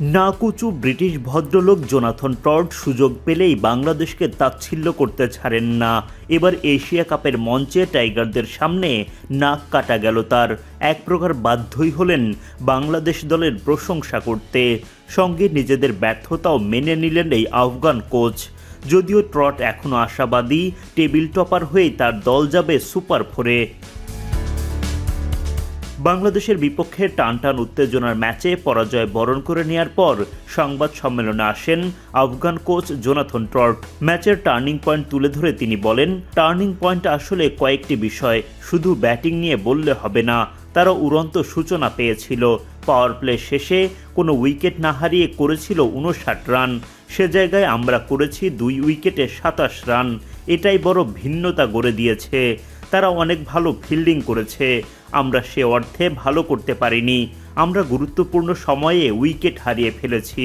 নাকুচু British ভদ্রলোক Jonathan টর্ড সুযোগ পেলেই বাংলাদেশকে তাচ্ছিল্য করতে ছাড়েন না। এবার এশিয়া কাপের মঞ্চে টাইগারদের সামনে নাক কাটা গেল তার। এক প্রকার বাধ্যই হলেন বাংলাদেশ দলের প্রশংসা করতে। সঙ্গে নিজেদের ব্যর্থতাও মেনে নিলেন এই আফগান কোচ। যদিও ট্রট এখনও আশাবাদী, টেবিল টপার হয়েই তার দল যাবে সুপার ফোরে। বাংলাদেশের বিপক্ষে টানটান উত্তেজনার ম্যাচে পরাজয় বরণ করে নেয়ার পর সংবাদ সম্মেলনে আসেন আফগান কোচ জোনাথন ট্রট ম্যাচের টার্নিং পয়েন্ট তুলে ধরে তিনি বলেন, টার্নিং পয়েন্ট আসলে কয়েকটি বিষয়, শুধু ব্যাটিং নিয়ে বললে হবে না, তারা উড়ন্ত সূচনা পেয়েছিল। পাওয়ার প্লে শেষে কোনো উইকেট না হারিয়ে করেছিল উনষাট রান। সে জায়গায় আমরা করেছি দুই উইকেটে সাতাশ রান। এটাই বড় ভিন্নতা গড়ে দিয়েছে। তারা অনেক ভালো ফিল্ডিং করেছে। আমরা সে অর্থে ভালো করতে পারিনি। আমরা গুরুত্বপূর্ণ সময়ে উইকেট হারিয়ে ফেলেছি।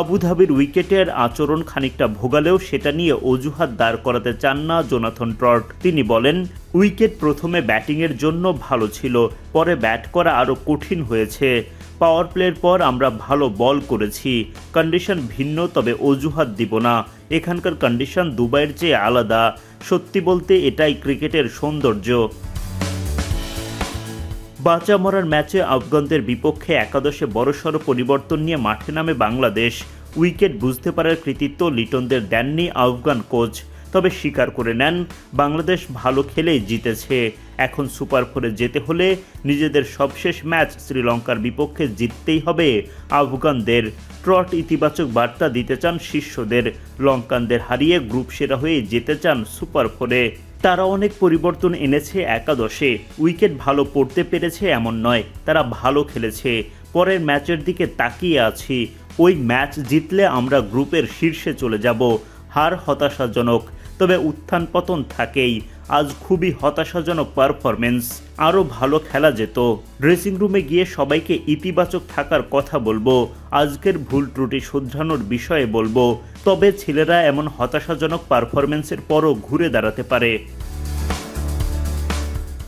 আবুধাবির উইকেটের আচরণ খানিকটা ভোগালেও সেটা নিয়ে অজুহাত দাঁড় করাতে চান না জোনাথন ট্রট। তিনি বলেন, উইকেট প্রথমে ব্যাটিংয়ের জন্য ভালো ছিল, পরে ব্যাট করা আরও কঠিন হয়েছে। পাওয়ার প্লের পর আমরা ভালো বল করেছি। কন্ডিশন ভিন্ন, তবে অজুহাত দিব না। এখানকার কন্ডিশন দুবাইয়ের চেয়ে আলাদা। সত্যি বলতে এটাই ক্রিকেটের সৌন্দর্য। বাঁচা মরার ম্যাচে আফগানদের বিপক্ষে একাদশে বড়সড় পরিবর্তন নিয়ে মাঠে নামে বাংলাদেশ। উইকেট বুঝতে পারার কৃতিত্ব লিটনদের দেননি আফগান কোচ তবে স্বীকার করে নেন, বাংলাদেশ ভালো খেলেই জিতেছে। এখন সুপার ফোরে যেতে হলে নিজেদের সবশেষ ম্যাচ শ্রীলঙ্কার বিপক্ষে জিততেই হবে আফগানদের। ট্রট ইতিবাচক বার্তা দিতে চান শিষ্যদের লঙ্কানদের হারিয়ে গ্রুপ সেরা হয়ে যেতে চান সুপার ফোরে। তারা অনেক পরিবর্তন এনেছে একাদশে। উইকেট ভালো পড়তে পেরেছে এমন নয়, তারা ভালো খেলেছে। পরের ম্যাচের দিকে তাকিয়ে আছি। ওই ম্যাচ জিতলে আমরা গ্রুপের শীর্ষে চলে যাব। হার হতাশাজনক। তবে উত্থান পতন থাকেই। আজ খুবই হতাশাজনক পারফরমেন্স আরও ভালো খেলা যেত। ড্রেসিং রুমে গিয়ে সবাইকে ইতিবাচক থাকার কথা বলব। আজকের ভুল ত্রুটি শুধরানোর বিষয়ে বলব। তবে ছেলেরা এমন হতাশাজনক পারফরমেন্সের পরও ঘুরে দাঁড়াতে পারে।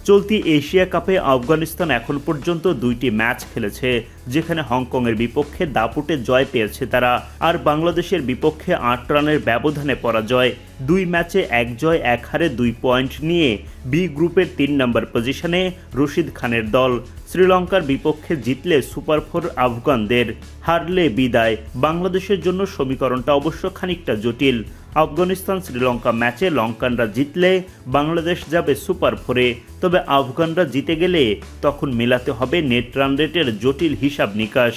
চলতি এশিয়া কাপে আফগানিস্তান এখন পর্যন্ত দুইটি ম্যাচ খেলেছে, যেখানে হংকংয়ের বিপক্ষে দাপুটে জয় পেয়েছে তারা আর বাংলাদেশের বিপক্ষে আট রানের ব্যবধানে পরাজয়। দুই ম্যাচে এক জয়, এক হারে দুই পয়েন্ট নিয়ে বি গ্রুপের তিন নম্বর পজিশনে রশিদ খানের দল। শ্রীলঙ্কার বিপক্ষে জিতলে সুপার ফোর আফগানদের হারলে বিদায়। বাংলাদেশের জন্য সমীকরণটা অবশ্য খানিকটা জটিল। আফগানিস্তান শ্রীলঙ্কা ম্যাচে লঙ্কানরা জিতলে বাংলাদেশ যাবে সুপার ফোরে। তবে আফগানরা জিতে গেলে তখন মেলাতে হবে নেট রান রেটের জটিল হিসাব নিকাশ।